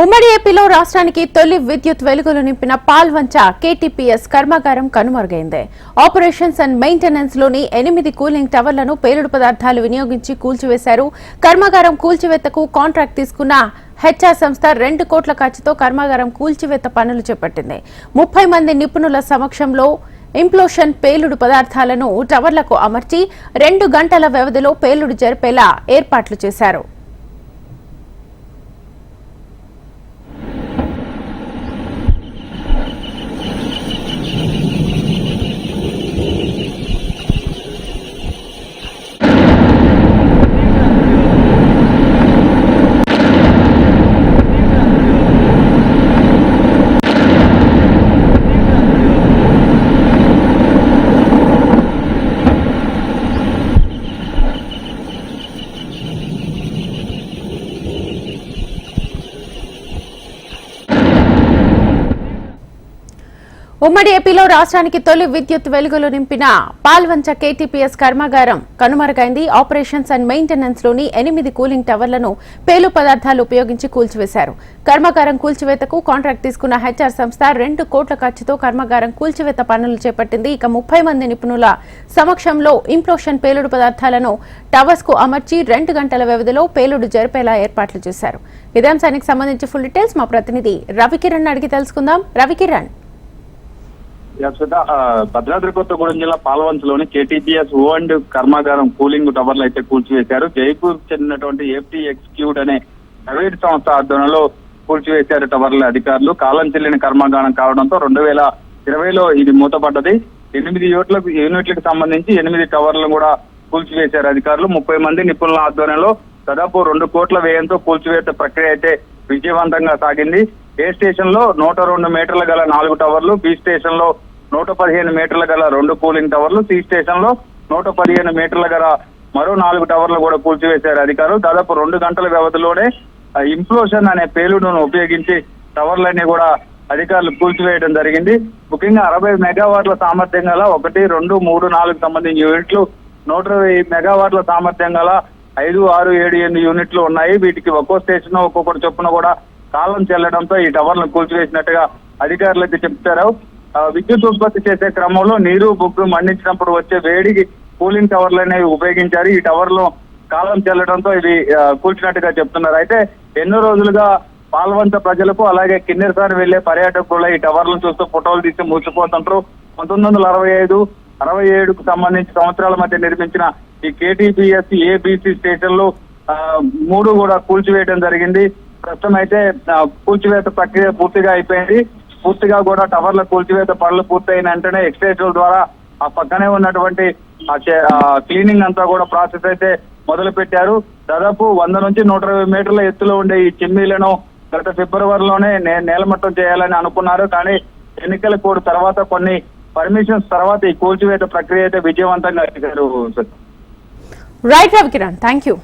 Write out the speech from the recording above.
ఉమ్మడి ఏపీలో రాష్ట్రానికి తొలి విద్యుత్ వెలుగులు నింపిన పాల్వంచ కేటీపీఎస్ కర్మాగారం కనుమరుగైంది. ఆపరేషన్స్ అండ్ మెయింటెనెన్స్లోని ఎనిమిది కూలింగ్ టవర్లను పేలుడు పదార్థాలు వినియోగించి కూల్చివేశారు. కర్మాగారం కూల్చివేతకు కాంట్రాక్ట్ తీసుకున్న హెచ్ఆర్ సంస్థ రెండు కోట్ల ఖర్చుతో కర్మాగారం కూల్చివేత పనులు చేపట్టింది. ముప్పై మంది నిపుణుల సమక్షంలో ఇంప్లోషన్ పేలుడు పదార్థాలను టవర్లకు అమర్చి రెండు గంటల వ్యవధిలో పేలుడు జరిపేలా ఏర్పాట్లు చేశారు. ఉమ్మడి ఏపీలో రాష్ట్రానికి తొలి విద్యుత్ వెలుగులు నింపిన పాల్వంచ కేటీపీఎస్ కర్మాగారం కనుమరుగైంది. ఆపరేషన్స్ అండ్ మెయింటెనెన్స్లోని ఎనిమిది కూలింగ్ టవర్లను పేలు పదార్థాలు ఉపయోగించి కూల్చివేశారు. కర్మాగారం కూల్చివేతకు కాంట్రాక్ట్ తీసుకున్న హెచ్ఆర్ సంస్థ రెండు కోట్ల ఖర్చుతో కర్మాగారం కూల్చివేత పనులు చేపట్టింది. ఇక ముప్పై మంది నిపుణుల సమక్షంలో ఇంప్లోషన్ పేలుడు పదార్థాలను టవర్స్కు అమర్చి రెండు గంటల వ్యవధిలో పేలుడు జరిపేలా ఏర్పాట్లు చేశారు. ఇదే అంశానికి సంబంధించి ఫుల్ డీటెయిల్స్ మా ప్రతినిధి రవికిరణ్ అడిగి తెలుసుకుందాం. రవికిరణ్. భద్రాద్రి కొత్తగూడెం జిల్లా పాల్వంచలోని కేటీపీఎస్ ఓ అండ్ కర్మాగారం కూలింగ్ టవర్లు అయితే కూల్చివేశారు. జైపూర్ చెందినటువంటి ఏఫ్టీ ఎక్స్క్యూట్ అనే ప్రైవేట్ సంస్థ ఆధ్వర్యంలో కూల్చివేశారు టవర్ల అధికారులు. కాలం చెల్లిన కర్మాగారం కావడంతో రెండు వేల ఇరవైలో ఇది మూతపడ్డది. ఎనిమిది యూట్లకు యూనిట్లకు సంబంధించి ఎనిమిది టవర్లను కూడా కూల్చివేశారు అధికారులు. ముప్పై మంది నిపుణుల ఆధ్వర్యంలో దాదాపు రెండు కోట్ల వ్యయంతో కూల్చివేత ప్రక్రియ అయితే విజయవంతంగా సాగింది. ఏ స్టేషన్లో నూట రెండు మీటర్ల గల నాలుగు టవర్లు బి స్టేషన్లో నూట పదిహేను మీటర్ల గల రెండు కూలింగ్ టవర్లు సి స్టేషన్లో నూట పదిహేను మీటర్ల గల మరో నాలుగు టవర్లు కూడా కూల్చివేశారు అధికారులు. దాదాపు రెండు గంటల వ్యవధిలోనే ఇంప్లోషన్ అనే పేలుడును ఉపయోగించి టవర్లన్నీ కూడా అధికారులు కూల్చివేయడం జరిగింది. ముఖ్యంగా అరవై మెగావాట్ల సామర్థ్యం గల ఒకటి రెండు మూడు నాలుగు సంబంధించిన యూనిట్లు నూట ఇరవై మెగావాట్ల సామర్థ్యం గల ఐదు ఆరు ఏడు ఎనిమిది యూనిట్లు ఉన్నాయి. వీటికి ఒక్కో స్టేషన్ ఒక్కొక్కటి చొప్పున కూడా కాలం చెల్లడంతో ఈ టవర్లను కూల్చివేసినట్టుగా అధికారులు అయితే చెప్తారు. విద్యుత్ ఉత్పత్తి చేసే క్రమంలో నీరు బొగ్గు మండించినప్పుడు వచ్చే వేడికి కూలింగ్ టవర్లు అనేవి ఉపయోగించారు. ఈ టవర్లు కాలం చెల్లడంతో ఇవి కూల్చినట్టుగా చెప్తున్నారు. అయితే ఎన్నో రోజులుగా పాల్వంత ప్రజలకు అలాగే కిన్నెరసారి వెళ్ళే పర్యాటకులు ఈ టవర్లను చూస్తూ ఫోటోలు తీసి మూసిపోతుంటారు. పంతొమ్మిది వందల అరవై ఐదు అరవై ఏడుకు సంబంధించి సంవత్సరాల మధ్య నిర్మించిన ఈ కేటీపీఎస్ ఏబిసి స్టేషన్లు ఆ, మూడు కూడా కూల్చివేయడం జరిగింది. ప్రస్తుతం అయితే కూల్చివేత ప్రక్రియ పూర్తిగా అయిపోయింది. పూర్తిగా కూడా టవర్ల కూల్చివేత పనులు పూర్తయిన వెంటనే ఎక్స్టేషన్ ద్వారా ఆ పక్కనే ఉన్నటువంటి క్లీనింగ్ అంతా కూడా ప్రాసెస్ అయితే మొదలు పెట్టారు దాదాపు వంద నుంచి నూట ఇరవై మీటర్ల ఎత్తులో ఉండే ఈ చిమ్మీలను గత ఫిబ్రవరిలోనే నేలమట్టం చేయాలని అనుకున్నారు. కానీ ఎన్నికల కోడ్ తర్వాత కొన్ని పర్మిషన్స్ తర్వాత ఈ కూల్చివేత ప్రక్రియ అయితే విజయవంతంగా అడిగారు రైట్ రవికిరణ్ థ్యాంక్ యూ